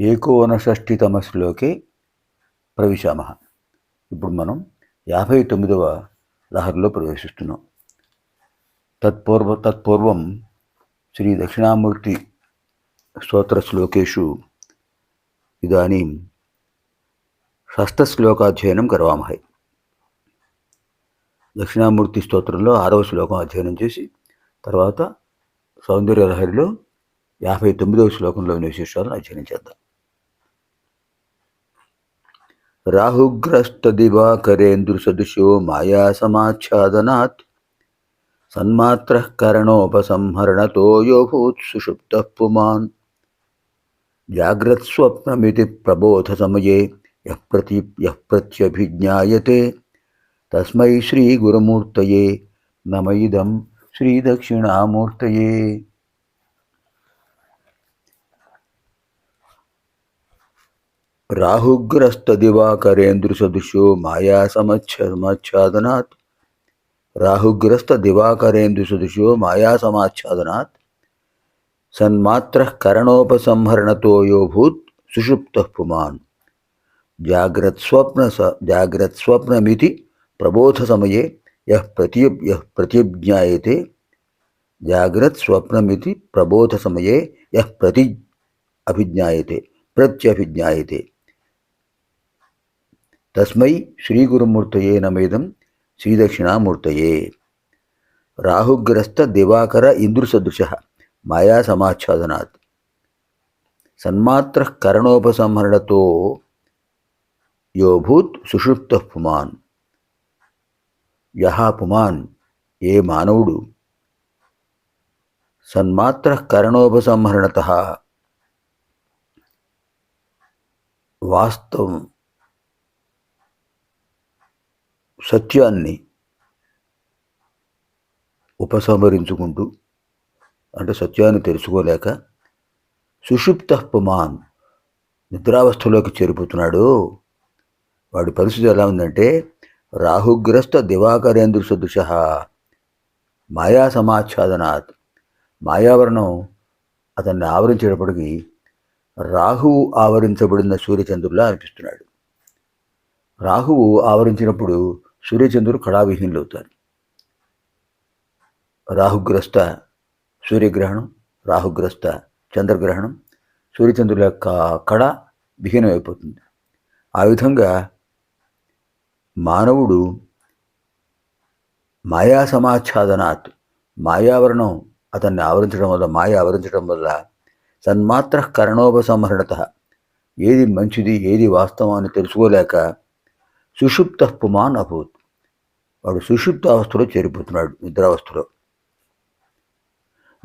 ఏకోనషష్ఠితమ ప్రవిశామ ఇప్పుడు మనం యాభై తొమ్మిదవ లహరిలో ప్రవేశిస్తున్నాం. తత్పూర్వ తత్పూర్వం శ్రీ దక్షిణామూర్తి స్తోత్ర శ్లోకేషు ఇదానీం షష్ఠశ్లోకాధ్యయనం కరవామహై. దక్షిణామూర్తి స్తోత్రంలో ఆరవ శ్లోకం అధ్యయనం చేసి తర్వాత సౌందర్య లహరిలో యాభై తొమ్మిదవ శ్లోకంలోని విశేషాలను అధ్యయనం చేద్దాం. రాహుగ్రస్తదివాకరేంద్రుసదృశో మాయా సమాచ్ఛాదనాత్ సన్మాత్ర కరణోపసంహరణతో యోభూత్ సుషుప్త పుమాన్ జాగ్రత్స్వప్నమితి ప్రబోధ సమయే యప్రతి యప్రత్యభిజ్ఞాయతే ప్రత్యభిజ్ఞాయతే తస్మై శ్రీగురుమూర్తయే నమ ఇదం శ్రీదక్షిణామూర్తయే. రాహుగ్రస్తదివాకరేంద్రుసదృశో మాయా సమాచ్ఛాదనాత్ సమచ్ఛాదనాత్ రాహుగ్రస్తదివాకరేంద్రుసదృశో మాయా సమాచ్ఛాదనాత్ సన్మాత్ర కరణోపసంహరణతో యోభూత్ సుషుప్త పుమాన్. జాగ్రత్స్వప్న స జాగ్రత్స్వప్నమితి ప్రబోధ సమయే యః ప్రతి యః ప్రతిజ్ఞాయతే. జాగ్రత్స్వప్నమితి ప్రబోధ సమయే యః ప్రతి అభిజ్ఞాయతే ప్రత్యభిజ్ఞాయతే. తస్మై శ్రీగురుమూర్తయే నమేదం శ్రీదక్షిణామూర్తయే. రాహుగ్రస్త దివాకర ఇంద్రుసదృశ మాయా సమాచ్ఛాదనాత్. సన్మాత్ర కరణోపసంహరణతో యోభూత్ సుషుప్త పుమాన్. యహా పుమాన్ ఏ మానవుడు? సన్మాత్ర కరణోపసంహరణత. వాస్తవం సత్యాన్ని ఉపసంహరించుకుంటూ అంటే సత్యాన్ని తెలుసుకోలేక సుషుప్త పుమాన్ నిద్రావస్థలోకి చేరిపోతున్నాడు. వాడి పరిస్థితి ఎలా ఉందంటే రాహుగ్రస్త దివాకరేంద్ర సదృశ మాయా సమాచ్ఛాదనాత్ మాయావరణం అతన్ని ఆవరించేటప్పటికీ రాహువు ఆవరించబడిన సూర్యచంద్రులా అనిపిస్తున్నాడు. రాహువు ఆవరించినప్పుడు సూర్యచంద్రుడు కళావిహీనులు అవుతారు. రాహుగ్రస్త సూర్యగ్రహణం రాహుగ్రస్త చంద్రగ్రహణం సూర్యచంద్రుల యొక్క కళ విహీనమైపోతుంది. ఆ విధంగా మానవుడు మాయా సమాచ్ఛాదనాత్ మాయావరణం అతన్ని ఆవరించడం వల్ల మాయ ఆవరించడం వల్ల సన్మాత్ర కరణోపసంహరణత ఏది మంచిది ఏది వాస్తవం అని తెలుసుకోలేక సుషుప్త పుమాన్ అభూత్. వాడు సుషుప్త అవస్థలో చేరిపోతున్నాడు నిద్రావస్థలో.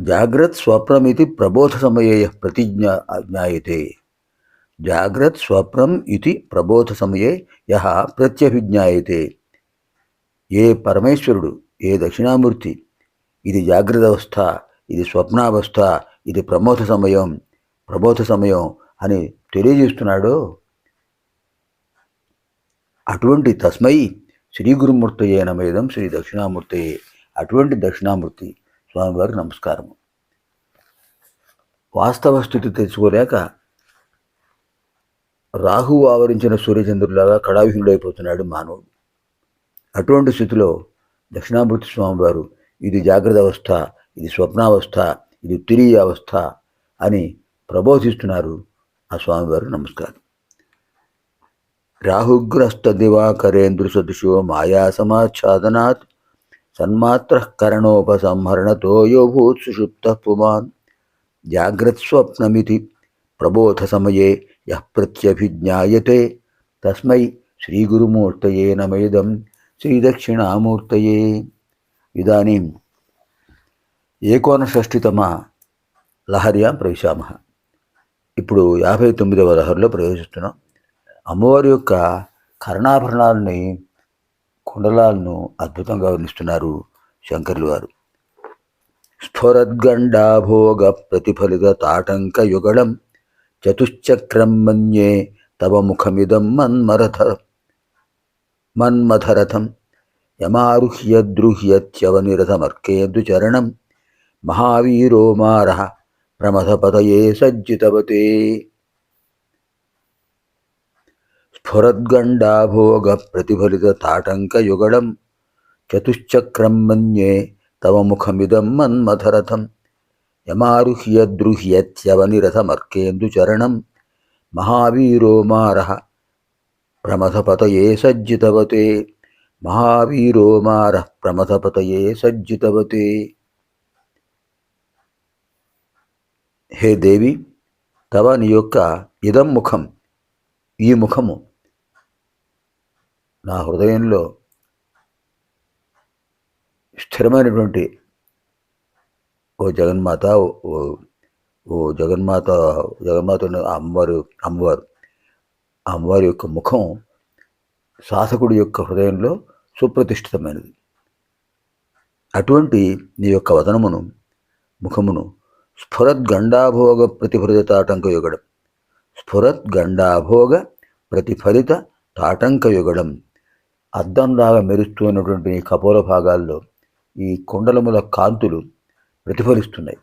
జాగ్రత్ స్వప్నమితి ప్రబోధ సమయే ప్రతిజ్ఞ జ్ఞాయతే జాగ్రత్ స్వప్నం ఇది ప్రబోధ సమయే యహ ప్రత్యభిజ్ఞాయతే. ఏ పరమేశ్వరుడు ఏ దక్షిణామూర్తి ఇది జాగ్రత్త అవస్థ ఇది స్వప్నావస్థ ఇది ప్రమోద సమయం ప్రబోధ సమయం అని తెలియజేస్తున్నాడో? అటువంటి తస్మై శ్రీ గురుమూర్తయే నమేదం శ్రీ దక్షిణామూర్తయే అటువంటి దక్షిణామూర్తి స్వామివారికి నమస్కారం. వాస్తవ స్థితి తెచ్చుకోలేక రాహు ఆవరించిన సూర్యచంద్రులాగా కళావిహీనుడైపోతున్నాడు మానవుడు. అటువంటి స్థితిలో దక్షిణామూర్తి స్వామివారు ఇది జాగ్రత్త అవస్థ ఇది స్వప్నావస్థ ఇది తిరిగి అవస్థ అని ప్రబోధిస్తున్నారు ఆ స్వామివారు నమస్కారం. రాహుగ్రస్త దివాకరేంద్ర సదృశో మాయా సమాచ్ఛాదనాత్. సన్మాత్ర కరణోపసంహరణతో యోభూత్ సుషుప్త పుమాన్. జాగ్రత్స్వప్నమితి ప్రబోధ సమయే యః ప్రత్యభిజ్ఞాయతే. తస్మై శ్రీగురుమూర్తయే నమేదం శ్రీదక్షిణామూర్తయే. ఇదానీ ఏకోనషష్ఠితమ లహర్యాం ప్రవేశామ. ఇప్పుడు యాభై తొమ్మిదవ లహరిలో ప్రవేశిస్తున్నాం. అమ్మవారి యొక్క కర్ణాభరణాలని కుండలాలను అద్భుతంగా వర్ణిస్తున్నారు శంకర్లు వారు స్ఫురద్గండాభోగ ప్రతిఫలిత తాటంక యుగళం చతుశ్చక్రం మన్యే తవ ముఖమిదం మన్మరథ మన్మథరథం యమారుహ్యద్రుహ్యత్యవనిరథమర్కేందు చరణం మహావీరో మార ప్రమథపతయే సజ్జితవతే. స్ఫురద్గండాభోగ ప్రతిఫలిత తాటంక యుగళం చతుశ్చక్రం మన్యే తవ ముఖమిదం మన్మథరథం యమారుహ్యద్రుహ్యత్యవనిరథమర్కేందు చరణం మహావీరో మార ప్రమథపతయే సజ్జితవతే మహావీరో మార ప్రమథపతయే సజ్జితవతే హే దేవి తవ నీ యొక్క ఇదం ముఖం ఈ ముఖము నా హృదయంలో స్థిరమైనటువంటి ఓ జగన్మాత ఓ ఓ జగన్మాత జగన్మాత అమ్మవారు అమ్మవారు అమ్మవారి యొక్క ముఖం శాసకుడి యొక్క హృదయంలో సుప్రతిష్ఠితమైనది. అటువంటి నీ యొక్క వదనమును ముఖమును స్ఫురద్గండాభోగ ప్రతిఫలిత తాటంక యుగడం స్ఫురద్గండాభోగ ప్రతిఫలిత తాటంక యుగడం అద్దంలాగా మెరుస్తున్నటువంటి ఈ కపోల భాగాల్లో ఈ కుండలముల కాంతులు ప్రతిఫలిస్తున్నాయి.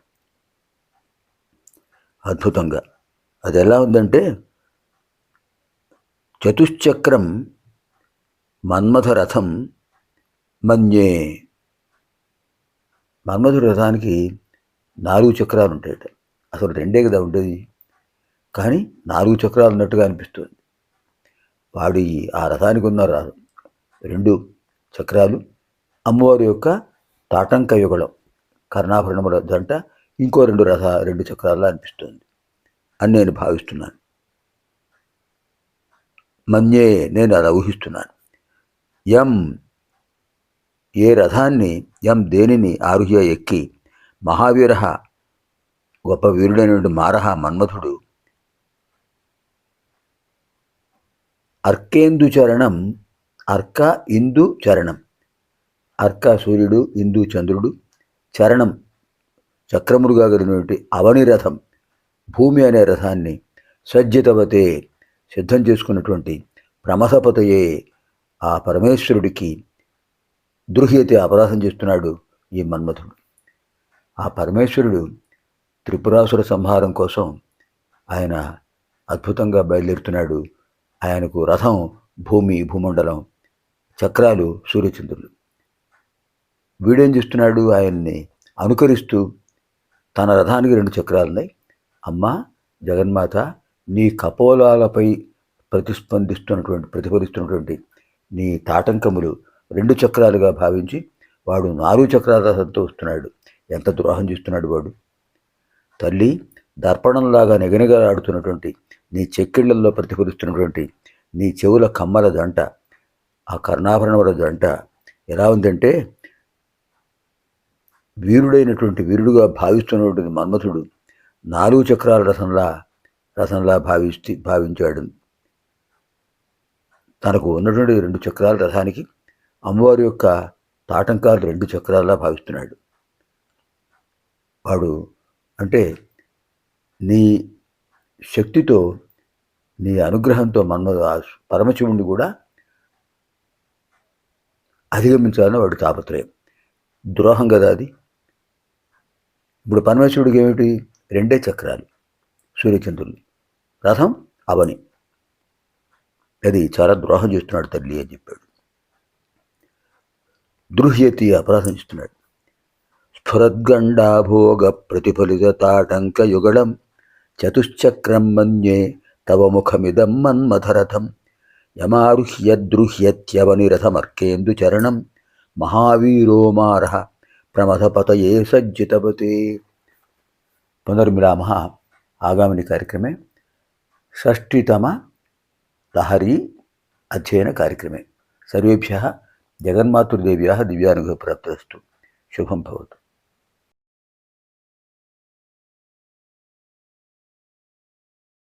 అద్భుతంగా. అది ఎలా ఉందంటే చతుశ్చక్రం మన్మథ రథం మన్యే. మన్మథ రథానికి నాలుగు చక్రాలు ఉంటాయట. అసలు రెండే కదా ఉండేది. కానీ నాలుగు చక్రాలు ఉన్నట్టుగా అనిపిస్తుంది. వాడి ఆ రథానికి ఉన్న ర- రెండు చక్రాలు. అమ్మవారి యొక్క తాటంక యుగళం కర్ణాభరణముల జంట. ఇంకో రెండు రథ రెండు చక్రాల్లో అనిపిస్తుంది. అని నేను భావిస్తున్నాను. మన్యే నేను అలా ఊహిస్తున్నాను. ఎం ఏ రథాన్ని ఎం దేనిని ఆరుహ్య ఎక్కి మహావీర గొప్ప వీరుడైనటువంటి మారహ మన్మథుడు అర్కేందు చరణం అర్క ఇందు చరణం. అర్క సూర్యుడు ఇందు చంద్రుడు. చరణం చక్రముడుగా కలిగినటువంటి అవని రథం. భూమి అనే రథాన్ని సజ్జితవతే సిద్ధం చేసుకున్నటువంటి ప్రమథపతయే ఆ పరమేశ్వరుడికి దృహ్యతే అపరాధం చేస్తున్నాడు ఈ మన్మథుడు ఆ పరమేశ్వరుడు త్రిపురాసుర సంహారం కోసం ఆయన అద్భుతంగా బయలుదేరుతున్నాడు. ఆయనకు రథం భూమి భూమండలం చక్రాలు సూర్యచంద్రులు. వీడేం చేస్తున్నాడు? ఆయన్ని అనుకరిస్తూ తన రథానికి రెండు చక్రాలున్నాయి. అమ్మ జగన్మాత నీ కపోలాలపై ప్రతిస్పందిస్తున్నటువంటి ప్రతిఫలిస్తున్నటువంటి నీ తాటంకములు రెండు చక్రాలుగా భావించి వాడు నాలుగు చక్రాల రథంతో వస్తున్నాడు ఎంత ద్రోహం చేస్తున్నాడు వాడు. తల్లి దర్పణంలాగా నిగనిగలాడుతున్నటువంటి నీ చెక్కిళ్ళలో ప్రతిఫలిస్తున్నటువంటి నీ చెవుల కమ్మల దంట ఆ కర్ణాభరణముల జంట ఎలా ఉందంటే వీరుడైనటువంటి వీరుడుగా భావిస్తున్నటువంటి మన్మథుడు నాలుగు చక్రాల రసంలా రసంలా భావిస్తే భావించాడు. తనకు ఉన్నటువంటి రెండు చక్రాల రథానికి అమ్మవారి యొక్క తాటంకాలు రెండు చక్రాల్లా భావిస్తున్నాడు. వాడు అంటే నీ శక్తితో నీ అనుగ్రహంతో మన్మ పరమశివుణ్ణి కూడా అధిగమించాలని వాడు తాపత్రయం. ద్రోహం కదా అది? ఇప్పుడు పరమేశ్వరుడికి ఏమిటి? రెండే చక్రాలు. సూర్యచంద్రులు రథం అవని. అది చాలా ద్రోహం చేస్తున్నాడు తల్లి అని చెప్పాడు. దృహ్యతి అపరాధం చేస్తున్నాడు. స్ఫురద్గండాభోగ ప్రతిఫలిత తాటంక యుగళం చతుశ్చక్రం మన్యే తవ ముఖమిదం మన్మథరథం యమారుహ్యద్రుహ్యత్యవనిరథమర్కేందు చరణం. మహావీరో మారహ ప్రమథపతయే సజ్జితపతే. పునర్మిరామ ఆగామిని కార్యక్రమే. షష్ఠితమ లహరీ అధ్యయన కార్యక్రమే. సర్వేభ్య జగన్మాతృదేవ్యా దివ్యానుగ్రహప్రాప్తస్తు శుభం భవతు.